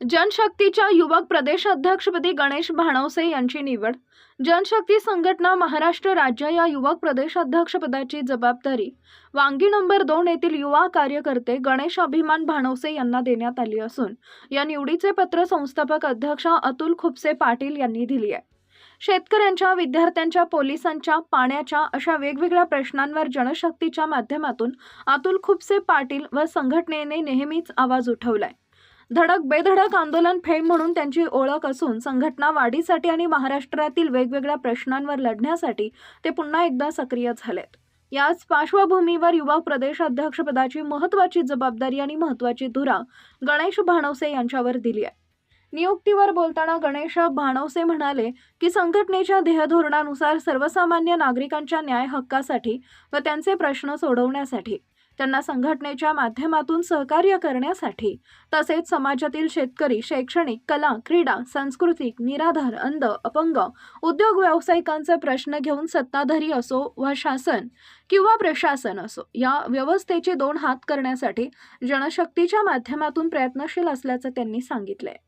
जनशक्तीच्या युवक प्रदेशाध्यक्षपदी गणेश भाणवसे यांची निवड. जनशक्ती संघटना महाराष्ट्र राज्य या युवक प्रदेशाध्यक्षपदाची जबाबदारी. वांगी नंबर दोन येथील युवा कार्यकर्ते गणेश अभिमान भाणवसे यांना देण्यात आली असून या निवडीचे पत्र संस्थापक अध्यक्ष अतुल खुपसे पाटील यांनी दिली आहे. शेतकऱ्यांच्या विद्यार्थ्यांच्या पोलिसांच्या पाण्याच्या अशा वेगवेगळ्या प्रश्नांवर जनशक्तीच्या माध्यमातून अतुल खुपसे पाटील व संघटनेने नेहमीच आवाज उठवलाय. धडक बेधडक आंदोलन फेम म्हणून त्यांची ओळख असून संघटना वाढीसाठी आणि महाराष्ट्रातील वेगवेगळ्या प्रश्नांवर लढण्यासाठी ते पुन्हा एकदा सक्रिय झालेत. याच पार्श्वभूमीवर युवा प्रदेश अध्यक्षपदाची महत्त्वाची जबाबदारी आणि महत्त्वाची धुरा गणेश भाणवसे यांच्यावर दिली आहे. नियुक्तीवर बोलताना गणेश भाणवसे म्हणाले की संघटनेच्या ध्येयधोरणानुसार सर्वसामान्य नागरिकांच्या न्याय हक्कासाठी व त्यांचे प्रश्न सोडवण्यासाठी त्यांना संघटनेच्या माध्यमातून सहकार्य करण्यासाठी तसेच समाजातील शेतकरी शैक्षणिक कला क्रीडा सांस्कृतिक निराधार अंध अपंग उद्योग व्यावसायिकांचे प्रश्न घेऊन सत्ताधारी असो व शासन किंवा प्रशासन असो या व्यवस्थेचे दोन हात करण्यासाठी जनशक्तीच्या माध्यमातून प्रयत्नशील असल्याचं त्यांनी सांगितले